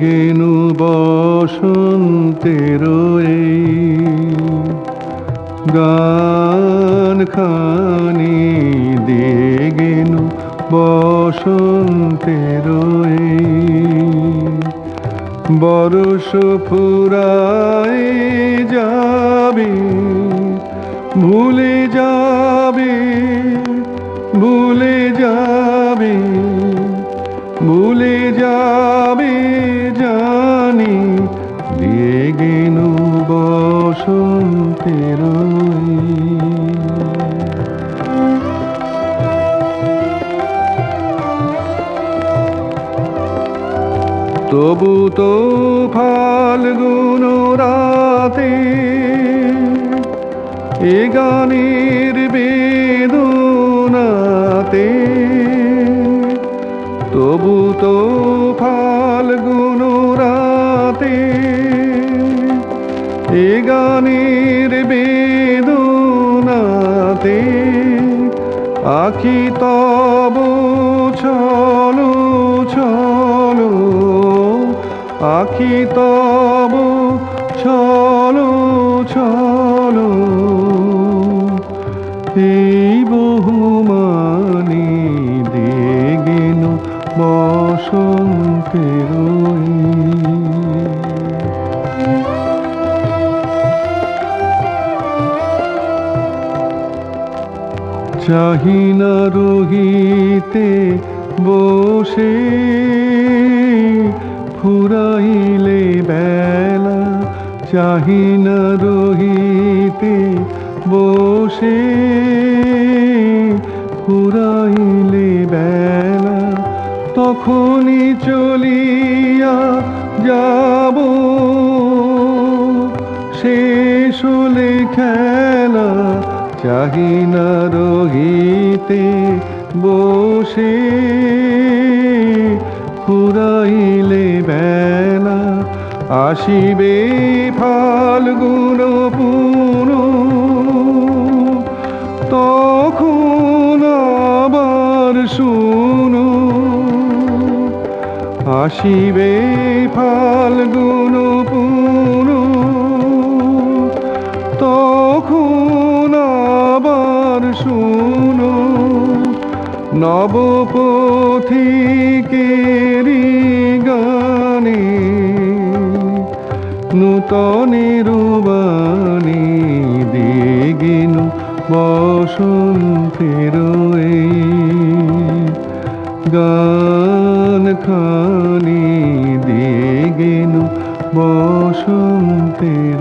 গেনু বসন্তের গান খানি দিয়ে গেনু বসন্তের বরষ ফুরাই যাবে ভুলে যাবে ভুলে যাবে জানি দিয়ে গেনু বসন্তের তবু তো ফাল্গুন রাতে এ গানের বেদনাতে তবু তো গানের বেদনাতে আখি তব চলো চলো আখি তব চলো চলো এই বহুমানি দিয়ে গেল ওই। চাহিনা রহিতে বসে ফুরাইলে বেলা চাহিনা রহিতে বসে ফুরাইলে বেলা, তখনই চলিয়া যাব শেষ খেলা চাহি না বসে ফুরাইলে বেলা আসিবে ফাল্গুন পুন। তখন আবার শুনো। আসিবে ফাল্গুন পুন। তখন আবার শুনো নবপথিকেরি গানে নূতনের বাণী দিয়ে গেনু বসন্তের গান খানি দিয়ে গেনু বসন্তের